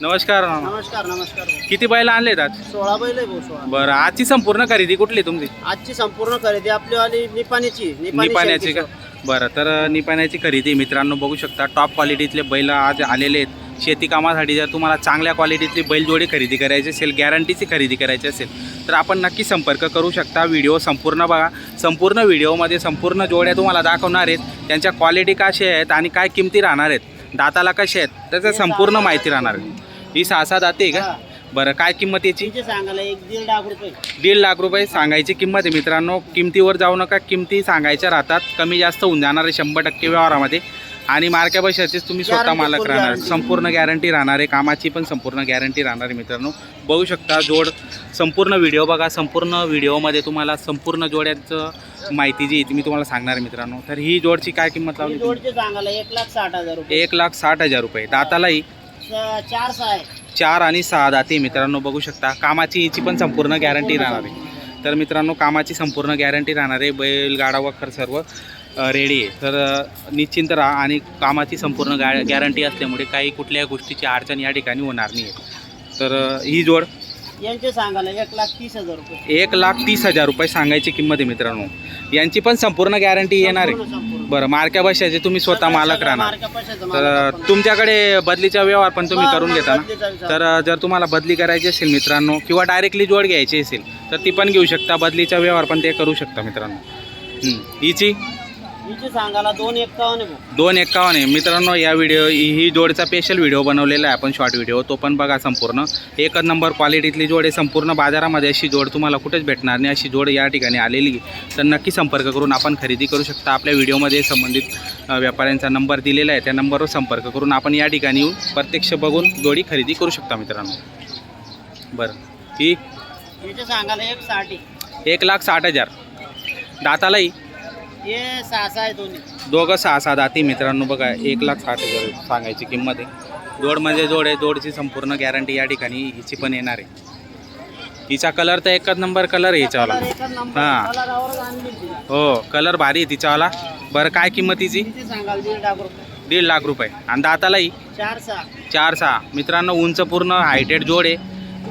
नमस्कार मामा. नमस्कार नमस्कार. किती बैल आणलेत आज? सोळा बैल आहे भाऊ सोळा. बरं आजची संपूर्ण खरेदी कुठली तुमची? आजची संपूर्ण खरेदी आपलीवाली निपाणीची निपाण्याची का? शेळकेची. बरं तर निपाण्याची खरेदी मित्रांनो बघू शकता. टॉप क्वालिटीतले बैल आज आलेले आहेत. शेती कामासाठी जर तुम्हाला चांगल्या क्वालिटीतली बैलजोडी खरेदी करायची असेल गॅरंटीची खरेदी करायची असेल तर आपण नक्की संपर्क करू शकता. व्हिडिओ संपूर्ण बघा. संपूर्ण व्हिडिओमध्ये संपूर्ण जोड्या तुम्हाला दाखवणार आहेत. त्यांच्या क्वालिटी कशा आहेत आणि काय किमती राहणार आहेत? दाताला कशा आहेत? त्याचं संपूर्ण माहिती राहणार आहे. ही सहा दाते आहे का. बरं काय किंमत याची? तिचे सांगायला एक दीड लाख रुपये. दीड लाख रुपये सांगायची किंमत आहे मित्रांनो. किमतीवर जाऊ नका किमती सांगायच्या राहतात. कमी जास्त होऊन जाणार आहे शंभर टक्के व्यवहारामध्ये. आणि मार्क्या पैशाचीच तुम्ही स्वतः Guarantee, मालक full राहणार. guarantee. संपूर्ण गॅरंटी राहणार आहे. कामाची पण संपूर्ण गॅरंटी राहणार आहे मित्रांनो. बघू शकता जोड संपूर्ण व्हिडिओ बघा. संपूर्ण व्हिडिओमध्ये तुम्हाला संपूर्ण जोड्यांचं माहिती जी आहे ती मी तुम्हाला सांगणार आहे मित्रांनो. तर ही जोडची काय किंमत लावली तुम्ही? जोडचे सांगायला एक लाख साठ हजार रुपये. एक लाख साठ हजार रुपये. दातालाही चार सहा चार आणि सहा दाते मित्रांनो बघू शकता. कामाची हिची पण संपूर्ण गॅरंटी राहणार आहे. तर मित्रांनो कामाची संपूर्ण गॅरंटी राहणार आहे. बैलगाडा वखर सर्व रेडी आहे. तर निश्चिंत राहा आणि कामाची संपूर्ण गॅ गॅरंटी असल्यामुळे काही कुठल्याही गोष्टीची अडचण या ठिकाणी होणार नाही आहे तर ही जोड यांचे सांगायला एक लाख तीस हजार रुपये एक लाख तीस हजार रुपये सांगायची किंमत आहे मित्रांनो यांची पण संपूर्ण गॅरंटी येणार आहे संपूर्ण. बरं मार्क्या बशाचे तुम्ही स्वतः मालक राहणार मार्का पैशाचं मालक तर आपण. तुमच्याकडे बदलीचा व्यवहार पण तुम्ही हा, करून घेता ना. तर जर तुम्हाला बदली करायची असेल मित्रांनो किंवा डायरेक्टली जोड घ्यायची असेल तर ती पण घेऊ शकता बदलीचा व्यवहार पण ते करू शकता मित्रांनो हं. हिची हिचे सांगायला दोन एक्कावन्न आहे भाऊ. दोन एक्कावन्न आहे. मित्रांनो या व्हिडिओ ही जोडचा स्पेशल व्हिडिओ बनवलेला आहे आपण शॉर्ट व्हिडिओ तो पण बघा संपूर्ण. एकच नंबर क्वालिटीतली जोड आहे. संपूर्ण बाजारामध्ये अशी जोड तुम्हाला कुठेच भेटणार नाही. अशी जोड या ठिकाणी आलेली आहे. तर नक्की संपर्क करून आपण खरेदी करू शकता. आपल्या व्हिडिओमध्ये संबंधित अ, व्यापाऱ्यांचा नंबर दिलेला आहे. त्या नंबरवर संपर्क करून आपण या ठिकाणी येऊन प्रत्यक्ष बघून जोडी खरेदी करू शकता मित्रांनो. बरं. ही हिचे सांगायला एक साठ एक लाख साठ हजार. दातालाही दोघं सहा सहा दाती मित्रांनो बघा एक लाख साठ हजार सांगायची किंमत आहे. जोड म्हणजे जोड आहे जोडची संपूर्ण गॅरंटी या ठिकाणी हिची पण येणार आहे. हिचा कलर तर एकच नंबर कलर आहे हिच्यावाला. हा. हो कलर भारी आहे तिच्यावाला. बरं काय किंमत सांगायला दीड लाख रुपये. आणि दातालाही? चार सहा चार सहा मित्रांनो उंच पूर्ण हायटेड जोड आहे.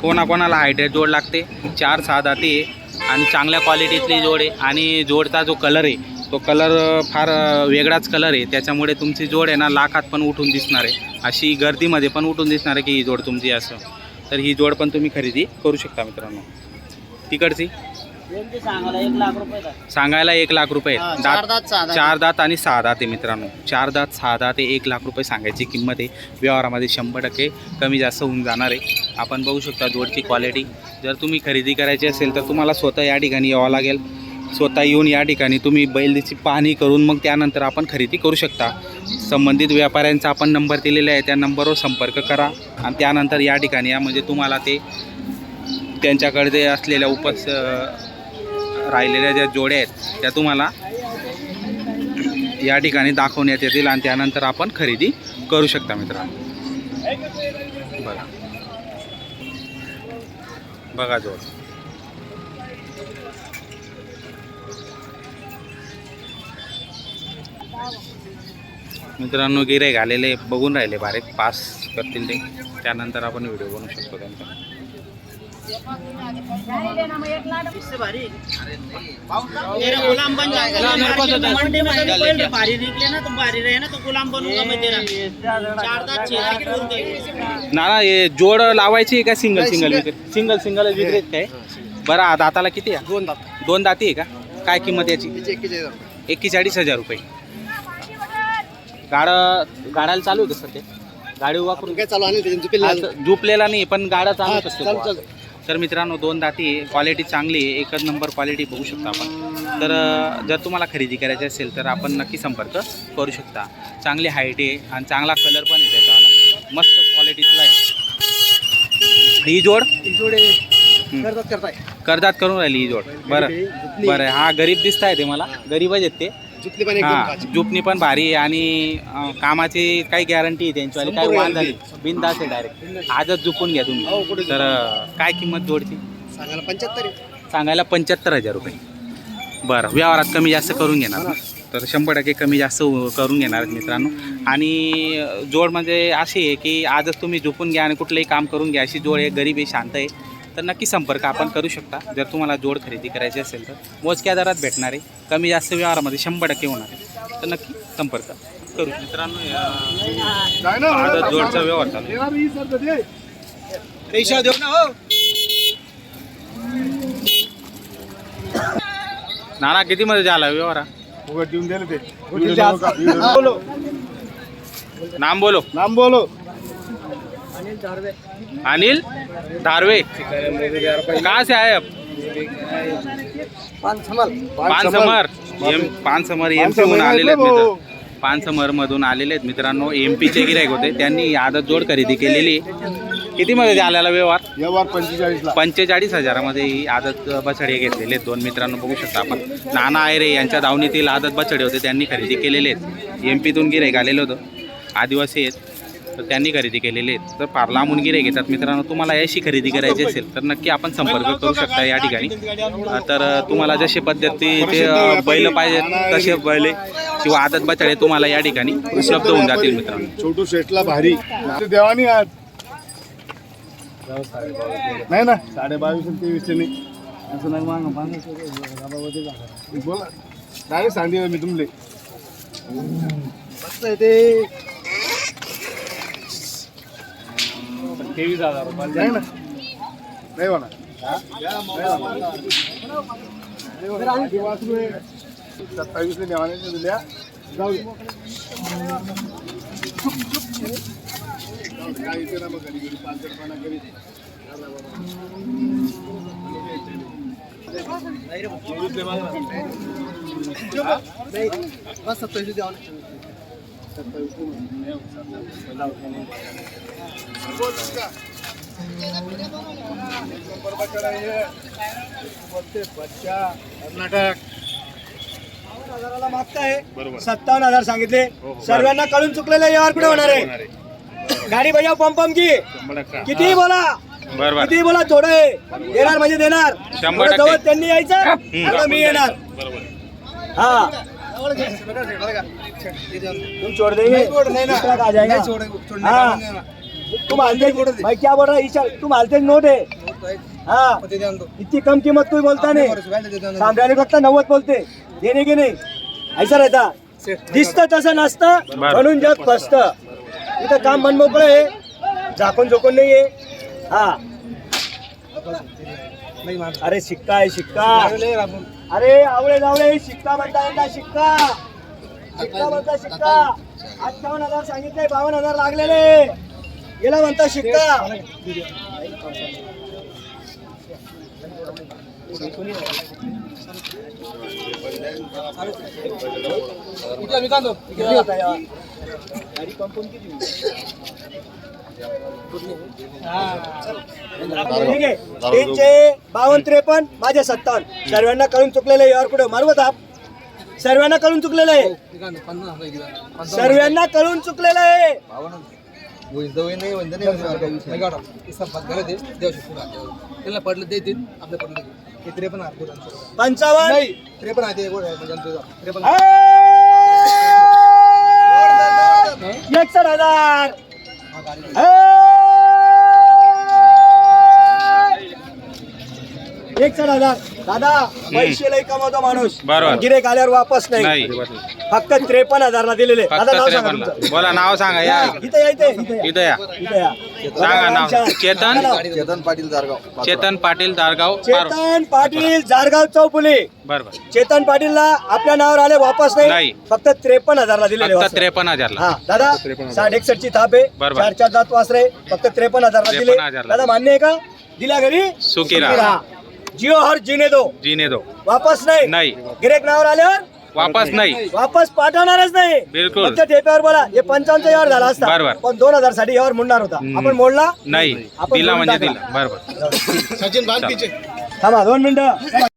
कोणाकोणाला हायटेड जोड लागते? चार सहा दाती आहे. आणि चांगल्या क्वालिटीतली जोड आहे. आणि जोडचा जो कलर आहे तो कलर फार वेगळाच कलर आहे. त्याच्यामुळे तुमची जोड आहे ना लाखात पण उठून दिसणार आहे. अशी गर्दीमध्ये पण उठून दिसणार आहे की ही जोड तुमची असं. तर ही जोड पण तुम्ही खरेदी करू शकता मित्रांनो. तिकडची? सांगायला एक लाख रुपये आहे. सांगायला एक लाख रुपये दात. चार दात आणि सहा दात आहे मित्रांनो. चार दात सहा दात एक लाख रुपये सांगायची किंमत आहे. व्यवहारामध्ये शंभर टक्के कमी जास्त होऊन जाणार आहे. आपण बघू शकता जोडची क्वालिटी जर तुम्ही खरेदी करायची असेल तर तुम्हाला स्वतः या ठिकाणी यावं लागेल. स्वतः येऊन या ठिकाणी तुम्ही बैलची पाहणी करून मग त्यानंतर आपण खरेदी करू शकता. संबंधित व्यापाऱ्यांचा आपण नंबर दिलेला आहे त्या नंबरवर संपर्क करा आणि त्यानंतर या ठिकाणी या म्हणजे तुम्हाला ते त्यांच्याकडे असलेल्या उपस राहिलेल्या ज्या जोड्या आहेत त्या तुम्हाला या ठिकाणी दाखवण्यात येतील आणि त्यानंतर आपण खरेदी करू शकता मित्रांनो. बघा. बघा जोड. मित्रांनो गिरे आलेले बघून राहिले बारीक पास करतील ते. त्यानंतर आपण व्हिडिओ बनवू शकतो त्यांचा. ना तो भारी रहे ना तो गुलाम बनूंगा मैं तेरा? चार दात छह दात बोलते हैं। ना ना जोड लावायची आहे का सिंगल सिंगल विक्री सिंगल सिंगल विक्रीत काय बरं आ, दाताला किती आहे? दोन दात. दोन दाती आहे का? काय किंमत याची? एक्केचाळीस हजार रुपये. गाडं गाड्याला चालू आहे का सध्या. गाडी उभा करून काय चालू आणि आता झोपलेला नाही. पण गाडा चालू हा, शकतो चालू, बुवा. तर मित्रांनो दोन दाती क्वालिटी चांगली आहे. एकच नंबर क्वालिटी बघू शकता आपण. तर अं, जर तुम्हाला खरेदी करायची असेल तर आपण नक्की संपर्क करू शकता. चांगली हाईट आहे आणि चांगला कलर पण आहे त्याच्यावाला. मस्त क्वालिटीतला आहे. ही जोड. करतात करताय. कर्जात करून राहिली ही जोड. बरं. बरं. हा गरीब दिसत आहे ते मला. गरीबच आहेत ते. जुपणी पण भारी. आहे आणि अं, कामाची काही गॅरंटी आहे त्यांची काही वाद झाली बिनदास आहे डायरेक्ट आजच झुपून घ्या हो, तुम्ही कुठे तर अं, काय किंमत जोडची? सांगायला पंच्याहत्तर सांगायला पंच्याहत्तर हजार रुपये. बरं व्यवहारात कमी जास्त करून घेणार ना? तर शंभर टक्के कमी जास्त हो- करून घेणार आहेत मित्रांनो. आणि जोड म्हणजे अशी आहे की आजच तुम्ही झोपून घ्या आणि कुठलंही काम करून घ्या. अशी जोड आहे गरीब आहे शांत आहे. तर नक्की संपर्क आपण करू शकता. जर तुम्हाला जोड खरेदी करायची असेल तर मोजक्या दरात भेटणार आहे. कमी जास्त व्यवहारामध्ये शंभर टक्के होणार आहे. तर नक्की संपर्क करू मित्रांनो जोडचा व्यवहार चालू आहे. पैसा देऊ ना हो. नाना कितीमध्ये झाला व्यवहार? हा? देऊन दिले ते. बोलो. नाम बोलो. नाम बोलो. अनिल? धारवे कहाँ से आए आप? पान समर एम पान समर एम पी मधून आलेले आहेत मित्र. पान समर मधून आलेले आहेत मित्रांनो. एम पीचे गिरायक होते. त्यांनी आदत जोड खरेदी केलेली. किती मध्ये आलेला व्यवहार? व्यवहार पंचेचाळीस ला पंचेचाळीस हजारामध्ये ही आदत बछडे घेतलेले आहेत. दोन मित्रांनो बघू शकता आपण. नाना आयरे यांच्या दावणीतील आदत बछडे होते. त्यांनी खरेदी केलेले आहेत. एम पीतून गिरायक आलेलं होतं. आदिवासी आहेत. तर त्यांनी खरेदी केलेले आहेत. तर फार लांबून गिरायक येतात मित्रांनो तुम्हाला याशी खरेदी करायची असेल तर नक्की आपण संपर्क करू शकता या ठिकाणी. तर तुम्हाला जशी पद्धती ते अ, बैल पाहिजेत तसे बैल किंवा आदत बछडे तुम्हाला या ठिकाणी उपलब्ध होऊन जातील मित्रांनो. छोटू शेटला भारी. ते देवानी आज नाही ना? साडे बावीस आणि तेवीसचे नाही. असं नाही माग बोला. डायरेक्ट सांगते मी तुमले. ते. तेवीस हजार रुपये नाही ना. नाही म्हणा सत्तावीसले देवाने दिल्या जाऊ ना मग कधी कधी पाच रुपयाला कधी कर्नाटक हजाराला मागताय बरोबर. सत्तावन्न हजार सांगितले. हो, हो. सर्वांना कळून चुकलेले यावर कुठे होणार आहे. गाडी बजाव पंप पंप की. किती बोला. बरोबर किती बोला थोडं आहे देणार म्हणजे देणार. जवळ त्यांनी यायचं मी येणार. हा. तुम छोड़ देंगे। दूसरा का आ जाएगा हाँ। तुम हलते भाई क्या बोल रहा है? ईशा तुम हलते नोट है? हाँ। इतनी कम कीमत कोई बोलता नहीं। सामने फक्त नव्वद बोलते देणे की नाही। ऐसा रहता। दिसतं तसं नसतं. म्हणून जग फसत इथं काम मनमोकळं आहे झाकून झोकून नाही आहे हा। अरे शिक्का आहे शिक्का. अरे आवळे जावळे शिक्का म्हणता येतात शिक्का. शिक्का म्हणता शिक्का. अठ्ठावन्न हजार सांगितले बावन्न हजार लागलेले. गेला म्हणता शिक्का. किती होता यार? गाडी पंपून किती ठीक आहे. त्यांचे बावन्न त्रेपन्न माझे सत्तावन्न. सर्वांना कळून चुकलेले यावर कुठे मारू थाप सर्वांना कळून चुकलेलं आहे. सर्वांना कळून चुकलेलं आहे. त्याला पडलं देतील आपल्या पडलं ते त्रेपन्न पंचावन्न त्रेपन्न. आहे एकसठ हजार. एकसठ हजार दादा पैसे लई कमवतो माणूस. बरोबर. गिरेक आल्यावर वापस नाही. नाही. फक्त त्रेपन्न हजारला दिलेले. फक्त दादा नाव सांगा तुमचं. बोला नाव सांगा या. इथे या इथे इथे या. इथं या. इथे या. सांगा नाव. चेतन? चेतन पाटील दारगाव चेतन पाटील दारगाव पार चेतन पाटील जारगाव चौफुली बरोबर चेतन पाटीलला आपल्या नावावर आले वापस नाही. नाही. फक्त त्रेपन्न हजारला दिलेले फक्त वासरे. त्रेपन्न हजारला. हा दादा साठ एकसठ ची थाप आहे. बरोबर. चार चार दात वासरे. फक्त त्रेपन्न हजारला दिले. 53,000 ला. दादा मान्य आहे का? दिल्या घरी? सुखी राहा. जिओ हर जिने दो. जीने दो. वापस नाही. नाही. गिरेक नावावर आल्यावर? वापस नाही. वापस पाठवणारच नाही. बिलकुल. फक्त ठेप्यावर बोला. हे पंचावन्न यावर झाला असता. बरोबर. पण दोन हजारसाठी यावर म्हणणार होता. आपण मोडला? नाही. आपण दिला म्हणजे टाकला. दिला. बरोबर सचिन बालकीचे थांबा दोन मिनिटं.